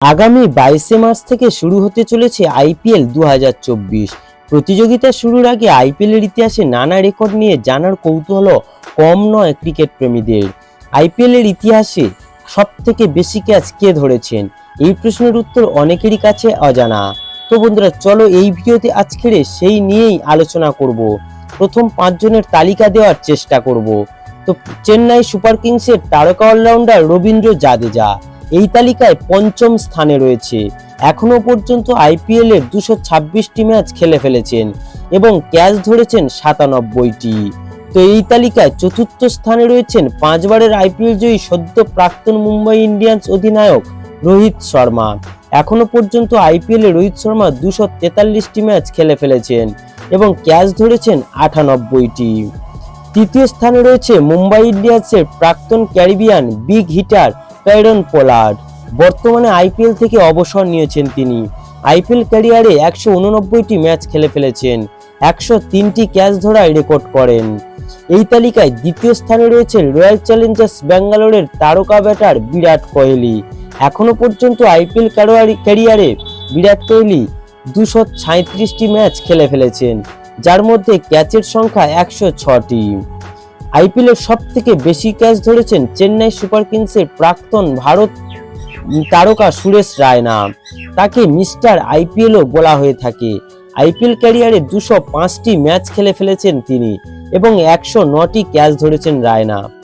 আগামী বাইশে মার্চ থেকে শুরু হতে চলেছে আইপিএল দু প্রতিযোগিতা শুরুর আগে আইপিএল এর ইতিহাসে নানা রেকর্ড নিয়ে জানার কৌতূহল কম নয় ক্রিকেট প্রেমীদের। আইপিএল এর ইতিহাসে সব থেকে বেশি ক্যাচ কে ধরেছেন? এই প্রশ্নের উত্তর অনেকেরই কাছে অজানা। তো বন্ধুরা, চলো এই ভিডিওতে আজকের সেই নিয়েই আলোচনা করব। প্রথম পাঁচজনের তালিকা দেওয়ার চেষ্টা করব। তো চেন্নাই সুপার কিংসের তারকা অলরাউন্ডার রবীন্দ্র জাদেজা। এই তালিকায় পঞ্চম স্থানে রয়েছে। এখনও পর্যন্ত আইপিএল এর দুশো ছাব্বিশটি ম্যাচ খেলে ফেলেছেন এবং ক্যাচ ধরেছেন সাতানব্বইটি। তো এই তালিকায় চতুর্থ স্থানে রয়েছেন পাঁচবারের আইপিএল জয়ী সদ্য প্রাক্তন মুম্বাই ইন্ডিয়ান্স অধিনায়ক রোহিত শর্মা। এখনও পর্যন্ত আইপিএল রোহিত শর্মা দুশো তেতাল্লিশটি ম্যাচ খেলে ফেলেছেন এবং ক্যাচ ধরেছেন আটানব্বইটি। তৃতীয় স্থানে রয়েছে মুম্বাই ইন্ডিয়ান্সের প্রাক্তন Caribbean big hitter Kieron Pollard. বর্তমানে আইপিএল থেকে অবসর নিয়েছেন তিনি। আইপিএল ক্যারিয়ারে একশো উননব্বইটি ম্যাচ খেলে ফেলেছেন, একশো তিনটি ক্যাচ ধরায় রেকর্ড করেন। এই তালিকায় দ্বিতীয় স্থানে রয়েছেন রয়্যাল চ্যালেঞ্জার্স ব্যাঙ্গালোরের তারকা ব্যাটার বিরাট কোহলি। এখনও পর্যন্ত আইপিএল ক্যারিয়ারে বিরাট কোহলি দুশো সাঁত্রিশটি ম্যাচ খেলে ফেলেছেন, যার মধ্যে ক্যাচের সংখ্যা একশো ছটি। আইপিএল সব থেকে বেশি ক্যাচ ধরেছেন চেন্নাই সুপার কিংসের প্রাক্তন ভারত তারকা সুরেশ রায়না তাকে মিস্টার আইপিএলও বলা হয়ে থাকে। আইপিএল ক্যারিয়ারে দুশো পাঁচটি ম্যাচ খেলে ফেলেছেন তিনি এবং একশো নটি ক্যাচ ধরেছেন রায়না